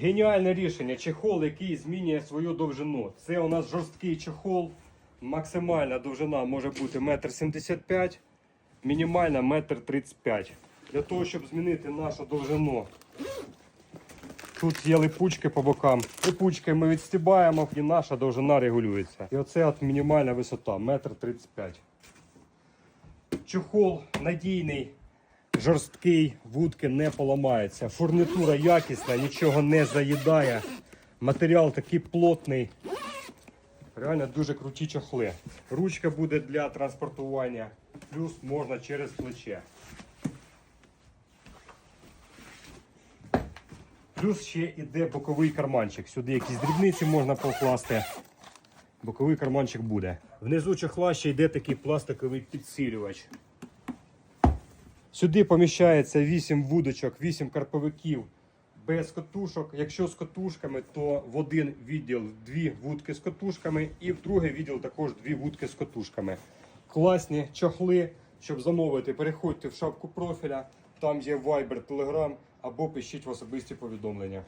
Геніальне рішення. Чехол, який змінює свою довжину. Це у нас жорсткий чехол. Максимальна довжина може бути 1,75 м, мінімальна 1,35 м. Для того, щоб змінити нашу довжину, тут є липучки по бокам. Липучки ми відстібаємо і наша довжина регулюється. І оце от мінімальна висота 1,35 м. Чохол надійний, жорсткий, вудки не поламаються. Фурнітура якісна, нічого не заїдає. Матеріал такий плотний. Реально дуже круті чохли. Ручка буде для транспортування, плюс можна через плече. Плюс ще іде боковий карманчик. Сюди якісь дрібниці можна покласти. Боковий карманчик буде. Внизу чохла ще йде такий пластиковий підсилювач. Сюди поміщається 8 вудочок, 8 карповиків без катушок. Якщо з катушками, то в один відділ дві вудки з катушками, і в другий відділ також дві вудки з катушками. Класні чохли, щоб замовити, переходьте в шапку профіля. Там є Viber, Telegram або пишіть в особисті повідомлення.